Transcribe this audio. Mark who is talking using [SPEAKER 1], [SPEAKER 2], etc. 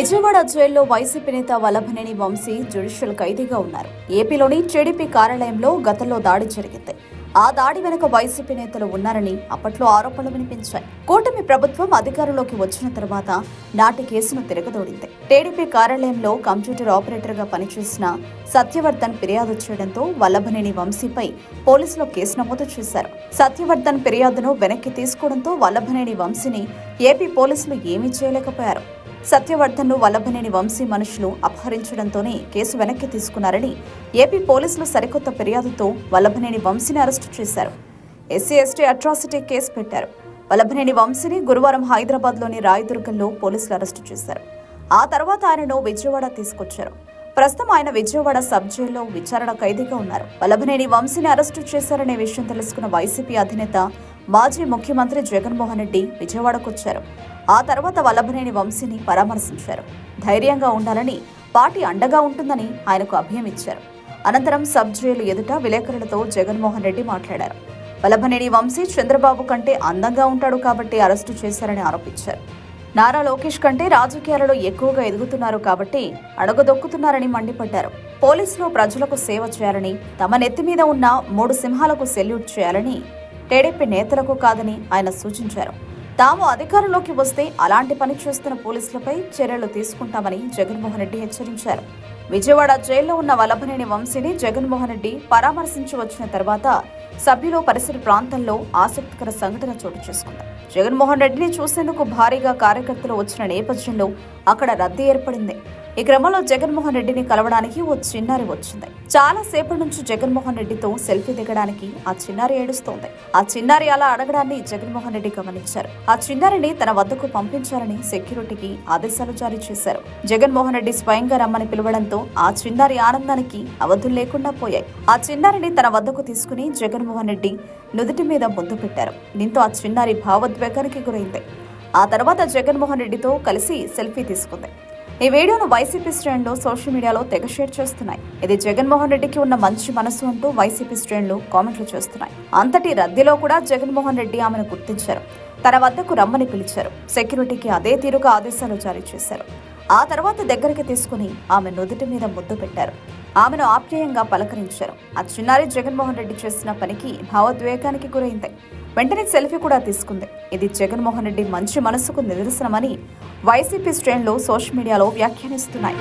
[SPEAKER 1] విజయవాడ జైల్లో వైసీపీ నేత వల్లభనేని వంశీ జ్యుడిషియల్ ఖైదీగా ఉన్నారు. ఏపీలోని టీడీపీ కార్యాలయంలో గతంలో దాడి జరిగింది. ఆ దాడి వెనుక వైసీపీ నేతలు ఉన్నారని అప్పట్లో ఆరోపణలు వినిపించాయి. కూటమి ప్రభుత్వం అధికారంలోకి వచ్చిన తర్వాత నాటి కేసును తిరగదోడింది. టీడీపీ కార్యాలయంలో కంప్యూటర్ ఆపరేటర్గా పనిచేసిన సత్యవర్ధన్ ఫిర్యాదు చేయడంతో వల్లభనేని వంశీపై పోలీసులు కేసు నమోదు చేశారు. సత్యవర్ధన్ ఫిర్యాదును వెనక్కి తీసుకోవడంతో వల్లభనేని వంశీని ఏపీ పోలీసులు ఏమీ చేయలేకపోయారు. సత్యవర్ధన్ను వల్లభనేని వంశీ మనుషులు అపహరించడంతోనే కేసు వెనక్కి తీసుకున్నారని ఏపీ పోలీసులు సరికొత్త ఫిర్యాదుతో వల్లభనేని వంశీని అరెస్టు చేశారు. ఎస్సీ ఎస్టీ అట్రాసిటీ కేసు పెట్టారు. వల్లభనేని వంశీని గురువారం హైదరాబాద్లోని రాయదుర్గంలో పోలీసులు అరెస్టు చేశారు. ఆ తర్వాత ఆయనను విజయవాడ తీసుకొచ్చారు. ప్రస్తుతం ఆయన విజయవాడ సబ్ జైల్లో విచారణ ఖైదీగా ఉన్నారు. వల్లభనేని వంశీని అరెస్టు చేశారనే విషయం తెలుసుకున్న వైసీపీ అధినేత మాజీ ముఖ్యమంత్రి జగన్మోహన్ రెడ్డి విజయవాడకు వచ్చారు ఆ తర్వాత వల్లభనేని వంశీని పరామర్శించారు. ధైర్యంగా ఉండాలని పార్టీ అండగా ఉంటుందని ఆయనకు అభయం ఇచ్చారు. అనంతరం సబ్ జైలు ఎదుట విలేకరులతో జగన్మోహన్ రెడ్డి మాట్లాడారు. వల్లభనేని వంశీ చంద్రబాబు కంటే అందంగా ఉంటాడు కాబట్టి అరెస్టు చేశారని ఆరోపించారు. నారా లోకేష్ కంటే రాజకీయాలలో ఎక్కువగా ఎదుగుతున్నారు కాబట్టి అడగదొక్కుతున్నారని మండిపడ్డారు. పోలీసులు ప్రజలకు సేవ చేయాలని తమ నెత్తి మీద ఉన్న మూడు సింహాలకు సెల్యూట్ చేయాలని టీడీపీ నేతలకు కాదని ఆయన సూచించారు. తాము అధికారంలోకి వస్తే అలాంటి పని చేస్తున్న పోలీసులపై చర్యలు తీసుకుంటామని జగన్మోహన్ రెడ్డి హెచ్చరించారు. విజయవాడ జైల్లో ఉన్న వల్లభనేని వంశీని జగన్మోహన్ రెడ్డి పరామర్శించి వచ్చిన తర్వాత సభ్యులు పరిసర ప్రాంతంలో ఆసక్తికర సంఘటన చోటు చేసుకుంది. జగన్మోహన్ రెడ్డిని చూసేందుకు భారీగా కార్యకర్తలు వచ్చిన నేపథ్యంలో అక్కడ రద్దీ ఏర్పడింది. ఈ క్రమంలో జగన్మోహన్ రెడ్డిని కలవడానికి ఓ చిన్నారి వచ్చింది. చాలా సేపటి నుంచి జగన్మోహన్ రెడ్డితో సెల్ఫీ దిగడానికి ఆ చిన్నారి ఏడుస్తోంది. ఆ చిన్నారి అలా అడగడాన్ని జగన్మోహన్ రెడ్డి గమనించారు. ఆ చిన్నారిని తన వద్దకు పంపించాలని సెక్యూరిటీకి ఆదేశాలు జారీ చేశారు. జగన్మోహన్ రెడ్డి స్వయంగా రమ్మని పిలవడంతో ఆ చిన్నారి ఆనందానికి అవధులు లేకుండా పోయాయి. ఆ చిన్నారిని తన వద్దకు తీసుకుని జగన్మోహన్ రెడ్డి నుదుటి మీద ముద్దు పెట్టారు. దీంతో ఆ చిన్నారి భావోద్వేగానికి గురైంది. ఆ తర్వాత జగన్మోహన్ రెడ్డితో కలిసి సెల్ఫీ తీసుకుంది. ఈ వీడియోను వైసీపీ శ్రేణులు సోషల్ మీడియాలో తెగ షేర్ చేస్తున్నాయి. ఇది జగన్మోహన్ రెడ్డికి ఉన్న మంచి మనసు అంటూ వైసీపీ శ్రేణులు కామెంట్లు చేస్తున్నాయి. అంతటి రద్దీలో కూడా జగన్మోహన్ రెడ్డి ఆమెను గుర్తించారు. తన వద్దకు రమ్మని పిలిచారు. సెక్యూరిటీకి అదే తీరుగా ఆదేశాలు జారీ చేశారు. ఆ తర్వాత దగ్గరికి తీసుకుని ఆమె నుదుటి మీద ముద్దు పెట్టారు. ఆమెను ఆప్యాయంగా పలకరించారు. ఆ చిన్నారి జగన్మోహన్ రెడ్డి చేసిన పనికి భావోద్వేగానికి గురైంది. వెంటనే సెల్ఫీ కూడా తీసుకుంది. ఇది జగన్మోహన్ రెడ్డి మంచి మనసుకు నిదర్శనమని వైసీపీ శ్రేణులు సోషల్ మీడియాలో వ్యాఖ్యానిస్తున్నాయి.